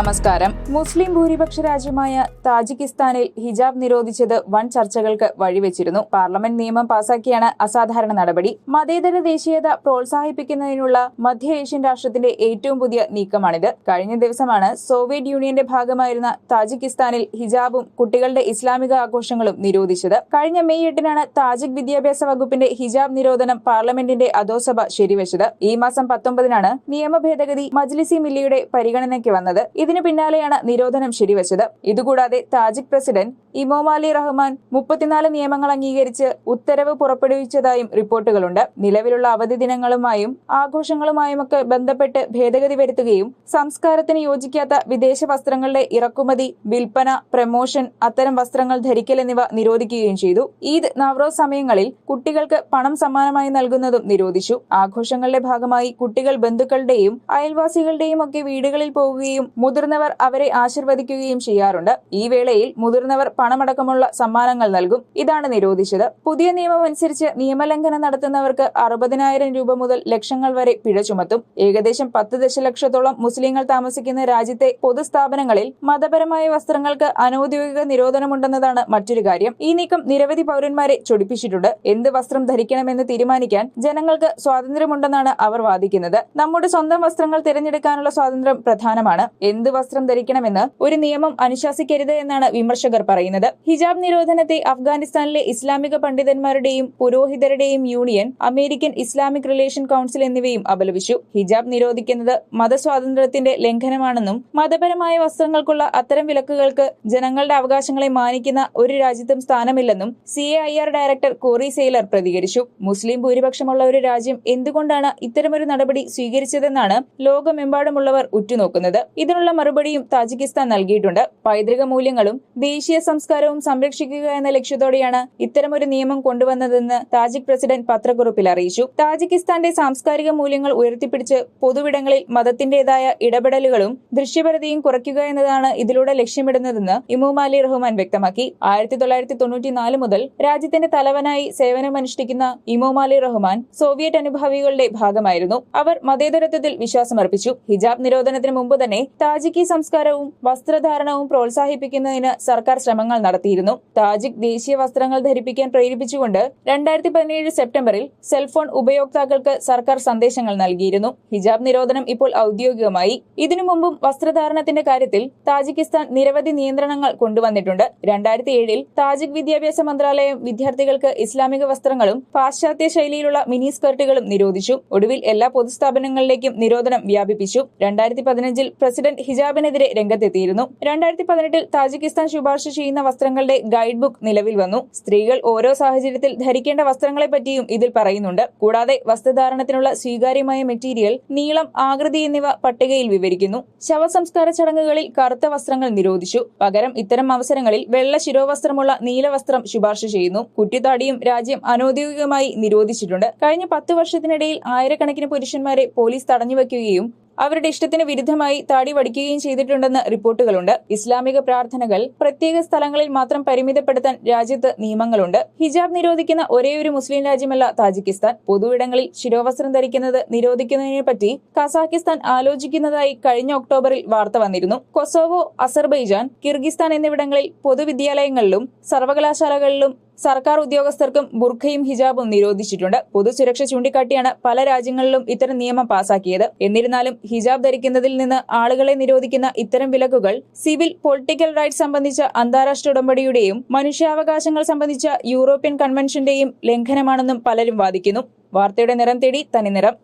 നമസ്കാരം. മുസ്ലിം ഭൂരിപക്ഷ രാജ്യമായ താജിക്കിസ്ഥാനിൽ ഹിജാബ് നിരോധിച്ചത് വൻ ചർച്ചകൾക്ക് വഴിവെച്ചിരുന്നു. പാർലമെന്റ് നിയമം പാസാക്കിയാണ് അസാധാരണ നടപടി. മതേതര ദേശീയത പ്രോത്സാഹിപ്പിക്കുന്നതിനുള്ള മധ്യ ഏഷ്യൻ രാഷ്ട്രത്തിന്റെ ഏറ്റവും പുതിയ നീക്കമാണിത്. കഴിഞ്ഞ ദിവസമാണ് സോവിയറ്റ് യൂണിയന്റെ ഭാഗമായിരുന്ന താജിക്കിസ്ഥാനിൽ ഹിജാബും കുട്ടികളുടെ ഇസ്ലാമിക ആഘോഷങ്ങളും നിരോധിച്ചത്. കഴിഞ്ഞ മെയ് എട്ടിനാണ് താജിക് വിദ്യാഭ്യാസ വകുപ്പിന്റെ ഹിജാബ് നിരോധനം പാർലമെന്റിന്റെ അധോസഭ ശരിവച്ചത്. ഈ മാസം പത്തൊമ്പതിനാണ് നിയമ ഭേദഗതി മജ്ലിസി മില്ലിയുടെ പരിഗണനയ്ക്ക് വന്നത്. ഇതിനു പിന്നാലെയാണ് നിരോധനം ശരിവച്ചത്. ഇതുകൂടാതെ താജിക് പ്രസിഡന്റ് ഇമോമാലി റഹ്മാൻ മുപ്പത്തിനാല് നിയമങ്ങൾ അംഗീകരിച്ച് ഉത്തരവ് പുറപ്പെടുവിച്ചതായും റിപ്പോർട്ടുകളുണ്ട്. നിലവിലുള്ള അവധി ദിനങ്ങളുമായും ആഘോഷങ്ങളുമായുമൊക്കെ ബന്ധപ്പെട്ട് ഭേദഗതി വരുത്തുകയും സംസ്കാരത്തിന് യോജിക്കാത്ത വിദേശ വസ്ത്രങ്ങളുടെ ഇറക്കുമതി വിൽപ്പന പ്രമോഷൻ അത്തരം വസ്ത്രങ്ങൾ ധരിക്കൽ എന്നിവ നിരോധിക്കുകയും ചെയ്തു. ഈദ് നവറോസ് സമയങ്ങളിൽ കുട്ടികൾക്ക് പണം സമ്മാനമായി നൽകുന്നതും നിരോധിച്ചു. ആഘോഷങ്ങളുടെ ഭാഗമായി കുട്ടികൾ ബന്ധുക്കളുടെയും അയൽവാസികളുടെയും ഒക്കെ വീടുകളിൽ പോകുകയും മുതിർന്നവർ അവരെ ആശീർവദിക്കുകയും ചെയ്യാറുണ്ട്. ഈ വേളയിൽ മുതിർന്നവർ പണമടക്കമുള്ള സമ്മാനങ്ങൾ നൽകും. ഇതാണ് നിരോധിച്ചത്. പുതിയ നിയമം അനുസരിച്ച് നിയമലംഘനം നടത്തുന്നവർക്ക് അറുപതിനായിരം രൂപ മുതൽ ലക്ഷങ്ങൾ വരെ പിഴ ചുമത്തും. ഏകദേശം പത്ത് ദശലക്ഷത്തോളം മുസ്ലിങ്ങൾ താമസിക്കുന്ന രാജ്യത്തെ പൊതുസ്ഥാപനങ്ങളിൽ മതപരമായ വസ്ത്രങ്ങൾക്ക് അനൌദ്യോഗിക നിരോധനമുണ്ടെന്നതാണ് മറ്റൊരു കാര്യം. ഈ നീക്കം നിരവധി പൗരന്മാരെ ചൊടിപ്പിച്ചിട്ടുണ്ട്. എന്ത് വസ്ത്രം ധരിക്കണമെന്ന് തീരുമാനിക്കാൻ ജനങ്ങൾക്ക് സ്വാതന്ത്ര്യമുണ്ടെന്നാണ് അവർ വാദിക്കുന്നത്. നമ്മുടെ സ്വന്തം വസ്ത്രങ്ങൾ തിരഞ്ഞെടുക്കാനുള്ള സ്വാതന്ത്ര്യം പ്രധാനമാണ്. എന്ത് വസ്ത്രം ധരിക്കണമെന്ന് ഒരു നിയമം അനുശാസിക്കരുത് എന്നാണ് വിമർശകർ പറയുന്നത്. ഹിജാബ് നിരോധനത്തെ അഫ്ഗാനിസ്ഥാനിലെ ഇസ്ലാമിക പണ്ഡിതന്മാരുടെയും പുരോഹിതരുടെയും union American Islamic relation council എന്നിവയും അപലപിച്ചു. ഹിജാബ് നിരോധിക്കുന്നത് മതസ്വാതന്ത്ര്യത്തിന്റെ ലംഘനമാണെന്നും മതപരമായ വസ്ത്രങ്ങൾക്കുള്ള അത്തരം വിലക്കുകൾക്ക് ജനങ്ങളുടെ അവകാശങ്ങളെ മാനിക്കുന്ന ഒരു രാജ്യത്തും സ്ഥാനമില്ലെന്നും സി ഡയറക്ടർ കോറി സെയിലർ പ്രതികരിച്ചു. മുസ്ലിം ഭൂരിപക്ഷമുള്ള ഒരു രാജ്യം എന്തുകൊണ്ടാണ് ഇത്തരമൊരു നടപടി സ്വീകരിച്ചതെന്നാണ് ലോകമെമ്പാടുമുള്ളവർ ഉറ്റുനോക്കുന്നത്. ഇതിനുള്ള മറുപടിയും താജിക്കിസ്ഥാൻ നൽകിയിട്ടുണ്ട്. പൈതൃക മൂല്യങ്ങളും ദേശീയ സംസ്കാരവും സംരക്ഷിക്കുക എന്ന ലക്ഷ്യത്തോടെയാണ് ഇത്തരമൊരു നിയമം കൊണ്ടുവന്നതെന്ന് താജിക് പ്രസിഡന്റ് പത്രക്കുറിപ്പിൽ അറിയിച്ചു. താജിക്കിസ്ഥാന്റെ സാംസ്കാരിക മൂല്യങ്ങൾ ഉയർത്തിപ്പിടിച്ച് പൊതുവിടങ്ങളിൽ മതത്തിന്റേതായ ഇടപെടലുകളും ദൃശ്യപരതയും കുറയ്ക്കുക എന്നതാണ് ഇതിലൂടെ ലക്ഷ്യമിടുന്നതെന്ന് ഇമുമാലി റഹ്മാൻ വ്യക്തമാക്കി. ആയിരത്തി തൊള്ളായിരത്തി തൊണ്ണൂറ്റിനാല് മുതൽ രാജ്യത്തിന്റെ തലവനായി സേവനമനുഷ്ഠിക്കുന്ന ഇമോമാലി റഹ്മാൻ സോവിയറ്റ് അനുഭാവികളുടെ ഭാഗമായിരുന്നു. അവർ മതേതരത്വത്തിൽ വിശ്വാസമർപ്പിച്ചു. ഹിജാബ് നിരോധനത്തിന് മുമ്പ് തന്നെ താജിക്കി സംസ്കാരവും വസ്ത്രധാരണവും പ്രോത്സാഹിപ്പിക്കുന്നതിന് സർക്കാർ ശ്രമങ്ങൾ നടത്തിയിരുന്നു. താജിക് ദേശീയ വസ്ത്രങ്ങൾ ധരിപ്പിക്കാൻ പ്രേരിപ്പിച്ചുകൊണ്ട് രണ്ടായിരത്തി പതിനേഴ് സെപ്റ്റംബറിൽ സെൽഫോൺ ഉപയോക്താക്കൾക്ക് സർക്കാർ സന്ദേശങ്ങൾ നൽകിയിരുന്നു. ഹിജാബ് നിരോധനം ഇപ്പോൾ ഔദ്യോഗികമായി. ഇതിനു മുമ്പും വസ്ത്രധാരണത്തിന്റെ കാര്യത്തിൽ താജിക്കിസ്ഥാൻ നിരവധി നിയന്ത്രണങ്ങൾ കൊണ്ടുവന്നിട്ടുണ്ട്. രണ്ടായിരത്തി ഏഴിൽ താജിക് വിദ്യാഭ്യാസ മന്ത്രാലയം വിദ്യാർത്ഥികൾക്ക് ഇസ്ലാമിക വസ്ത്രങ്ങളും പാശ്ചാത്യ ശൈലിയിലുള്ള മിനി സ്കർട്ടുകളും നിരോധിച്ചു. ഒടുവിൽ എല്ലാ പൊതുസ്ഥാപനങ്ങളിലേക്കും നിരോധനം വ്യാപിപ്പിച്ചു. രണ്ടായിരത്തി പതിനഞ്ചിൽ പ്രസിഡന്റ് ഹിജാബിനെതിരെ രംഗത്തെത്തിയിരുന്നു. രണ്ടായിരത്തി പതിനെട്ടിൽ താജിക്കിസ്ഥാൻ ശുപാർശ ചെയ്യുന്ന വസ്ത്രങ്ങളുടെ ഗൈഡ് ബുക്ക് നിലവിൽ വന്നു. സ്ത്രീകൾ ഓരോ സാഹചര്യത്തിൽ ധരിക്കേണ്ട വസ്ത്രങ്ങളെ പറ്റിയും ഇതിൽ പറയുന്നുണ്ട്. കൂടാതെ വസ്ത്രധാരണത്തിനുള്ള സ്വീകാര്യമായ മെറ്റീരിയൽ നീളം ആകൃതി എന്നിവ പട്ടികയിൽ വിവരിക്കുന്നു. ശവസംസ്കാര ചടങ്ങുകളിൽ കറുത്ത വസ്ത്രങ്ങൾ നിരോധിച്ചു. പകരം ഇത്തരം അവസരങ്ങളിൽ വെള്ള ശിരോവസ്ത്രമുള്ള നീലവസ്ത്രം ശുപാർശ ചെയ്യുന്നു. കുറ്റിത്താടിയും രാജ്യം അനൌദ്യോഗികമായി നിരോധിച്ചിട്ടുണ്ട്. കഴിഞ്ഞ പത്ത് വർഷത്തിനിടയിൽ ആയിരക്കണക്കിന് പുരുഷന്മാരെ പോലീസ് തടഞ്ഞു തടഞ്ഞുവെക്കുകയും അവരുടെ ഇഷ്ടത്തിന് വിരുദ്ധമായി താടി വടിക്കുകയും ചെയ്തിട്ടുണ്ടെന്ന് റിപ്പോർട്ടുകളുണ്ട്. ഇസ്ലാമിക പ്രാർത്ഥനകൾ പ്രത്യേക സ്ഥലങ്ങളിൽ മാത്രം പരിമിതപ്പെടുത്താൻ രാജ്യത്ത് നിയമങ്ങളുണ്ട്. ഹിജാബ് നിരോധിക്കുന്ന ഒരേയൊരു മുസ്ലിം രാജ്യമല്ല താജിക്കിസ്ഥാൻ. പൊതുവിടങ്ങളിൽ ശിരോവസ്ത്രം ധരിക്കുന്നത് നിരോധിക്കുന്നതിനെ പറ്റി കസാഖിസ്ഥാൻ ആലോചിക്കുന്നതായി കഴിഞ്ഞ ഒക്ടോബറിൽ വാർത്ത വന്നിരുന്നു. കൊസോവോ അസർബൈജാൻ കിർഗിസ്ഥാൻ എന്നിവിടങ്ങളിൽ പൊതുവിദ്യാലയങ്ങളിലും സർവകലാശാലകളിലും സർക്കാർ ഉദ്യോഗസ്ഥർക്കും ബുർഖയും ഹിജാബും നിരോധിച്ചിട്ടുണ്ട്. പൊതുസുരക്ഷ ചൂണ്ടിക്കാട്ടിയാണ് പല രാജ്യങ്ങളിലും ഇത്തരം നിയമം പാസാക്കിയത്. എന്നിരുന്നാലും ഹിജാബ് ധരിക്കുന്നതിൽ നിന്ന് ആളുകളെ നിരോധിക്കുന്ന ഇത്തരം വിലക്കുകൾ സിവിൽ പൊളിറ്റിക്കൽ റൈറ്റ്സ് സംബന്ധിച്ച അന്താരാഷ്ട്ര ഉടമ്പടിയുടെയും മനുഷ്യാവകാശങ്ങൾ സംബന്ധിച്ച യൂറോപ്യൻ കൺവെൻഷന്റെയും ലംഘനമാണെന്നും പലരും വാദിക്കുന്നു. വാർത്തയുടെ നിറം തേടി തനി നിറം